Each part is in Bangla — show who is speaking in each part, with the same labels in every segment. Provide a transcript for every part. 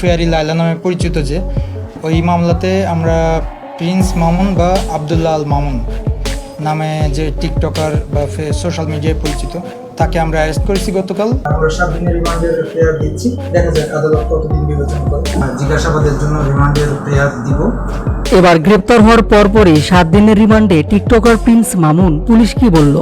Speaker 1: ফেয়ারি লাইলা নামে পরিচিত যে, ওই মামলাতে আমরা প্রিন্স মামুন বা আবদুল্লাহ আল মামুন নামে যে টিকটকার বা সোশ্যাল মিডিয়ায় পরিচিত। তাকে আমরা অ্যারেস্ট করেছি গতকাল। আমরা সাত দিনের রিমান্ডের প্রেয়ার দিচ্ছি। দেখা যাক আদালত কতদিন বিবেচনা করে। জিজ্ঞাসাবাদের জন্য রিমান্ডের প্রেয়ার দিব।
Speaker 2: এবার গ্রেপ্তার হওয়ার পরপরই সাত দিনের রিমান্ডে টিকটকার প্রিন্স মামুন পুলিশ কি বলল?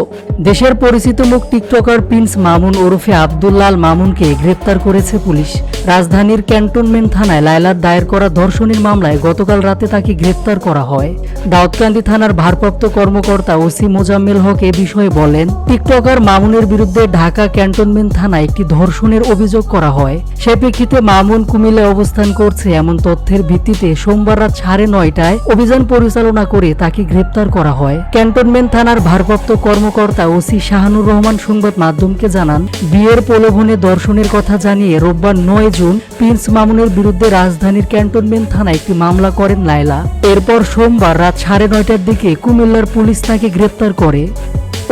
Speaker 2: দেশের পরিচিত মুখ টিকটকার প্রিন্স মামুন ওরফে আবদুল্লাল মামুনকে গ্রেপ্তার করেছে পুলিশ। রাজধানীর ক্যান্টনমেন্ট থানায় লায়লার দায়ের করা ধর্ষণের মামলায় গতকাল রাতে তাকে গ্রেপ্তার করা হয়। দাউদকান্দি থানার ভারপ্রাপ্ত কর্মকর্তা ওসি মোজাম্মেল হক এ বিষয়ে বলেন টিকটকার মামুনের বিরুদ্ধে ঢাকা ক্যান্টনমেন্ট থানায় একটি ধর্ষণের অভিযোগ করা হয়। সে প্রেক্ষিতে মামুন কুমিল্লায় অবস্থান করছে এমন তথ্যের ভিত্তিতে সোমবার রাত সাড়ে নয়টায় অভিযান পরিচালনা করে তাকে গ্রেপ্তার করা হয়। ক্যান্টনমেন্ট থানার ভারপ্রাপ্ত কর্মকর্তা ওসি শাহানুর রহমান সংবাদ মাধ্যমকে জানান, বিয়ের প্রলোভনে দর্শনের কথা জানিয়ে রোববার নয় জুন প্রিন্স মামুনের বিরুদ্ধে রাজধানীর ক্যান্টনমেন্ট থানায় একটি মামলা করেন লায়লা। এরপর সোমবার রাত সাড়ে নয়টার দিকে কুমিল্লার পুলিশ তাকে গ্রেপ্তার করে।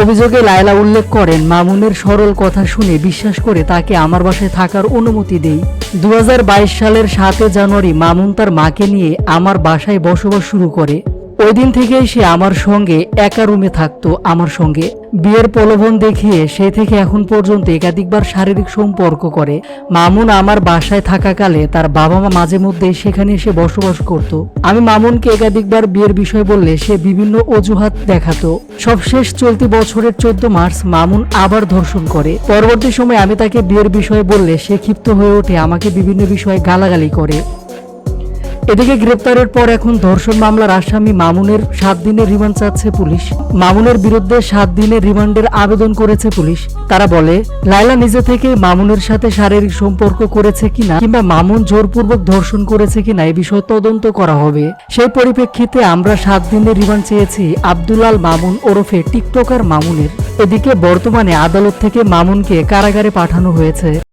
Speaker 2: অভিযোগে লায়লা উল্লেখ করেন, মামুনের সরল কথা শুনে বিশ্বাস করে তাকে আমার বাসায় থাকার অনুমতি দেই। দু হাজার বাইশ সালের সাতে জানুয়ারি মামুন তার মাকে নিয়ে আমার বাসায় বসবাস শুরু করে। ওই দিন থেকেই সে আমার সঙ্গে একা রুমে থাকতো, আমার সঙ্গে। বিয়ের প্রলোভন দেখিয়ে সে থেকে এখন পর্যন্ত একাধিকবার শারীরিক সম্পর্ক করে। মামুন আমার বাসায় থাকাকালে তার বাবা মা মাঝে মধ্যে সেখানে এসে বসবাস করত। আমি মামুনকে একাধিকবার বিয়ের বিষয় বললে সে বিভিন্ন অজুহাত দেখাতো। সবশেষ চলতি বছরের চোদ্দ মার্চ মামুন আবার ধর্ষণ করে। পরবর্তী সময় আমি তাকে বিয়ের বিষয়ে বললে সে ক্ষিপ্ত হয়ে ওঠে, আমাকে বিভিন্ন বিষয়ে গালাগালি করে। এদিকে গ্রেপ্তারের পর এখন ধর্ষণ মামলার আসামি মামুনের সাত দিনের রিমান্ড চাচ্ছে পুলিশ। মামুনের বিরুদ্ধে সাত দিনের রিমান্ডের আবেদন করেছে পুলিশ। তারা বলে, লায়লা নিজে থেকে মামুনের সাথে শারীরিক সম্পর্ক করেছে কিনা কিংবা মামুন জোরপূর্বক ধর্ষণ করেছে কিনা এই বিষয়ে তদন্ত করা হবে। সেই পরিপ্রেক্ষিতে আমরা সাত দিনের রিমান্ড চেয়েছি আব্দুলাল মামুন ওরফে টিকটকার মামুনের। এদিকে বর্তমানে আদালত থেকে মামুনকে কারাগারে পাঠানো হয়েছে।